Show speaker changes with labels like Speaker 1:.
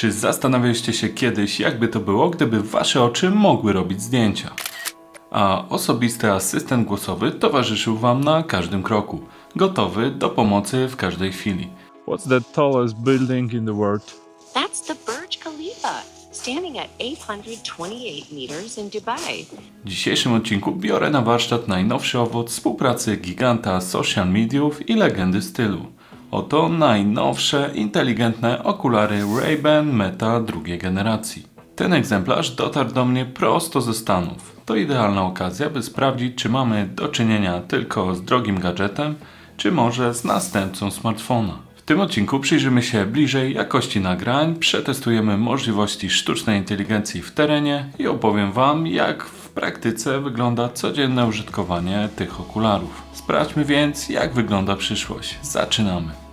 Speaker 1: Czy zastanawialiście się kiedyś, jakby to było, gdyby wasze oczy mogły robić zdjęcia? A osobisty asystent głosowy towarzyszył wam na każdym kroku, gotowy do pomocy w każdej chwili.
Speaker 2: What's the tallest building in the world?
Speaker 3: That's the Burj Khalifa, standing at 828 meters in Dubai.
Speaker 1: W dzisiejszym odcinku biorę na warsztat najnowszy owoc współpracy giganta social mediów i legendy stylu. Oto najnowsze, inteligentne okulary Ray-Ban Meta drugiej generacji. Ten egzemplarz dotarł do mnie prosto ze Stanów. To idealna okazja, by sprawdzić, czy mamy do czynienia tylko z drogim gadżetem, czy może z następcą smartfona. W tym odcinku przyjrzymy się bliżej jakości nagrań, przetestujemy możliwości sztucznej inteligencji w terenie i opowiem Wam, jak praktyce wygląda codzienne użytkowanie tych okularów. Sprawdźmy więc, jak wygląda przyszłość. Zaczynamy.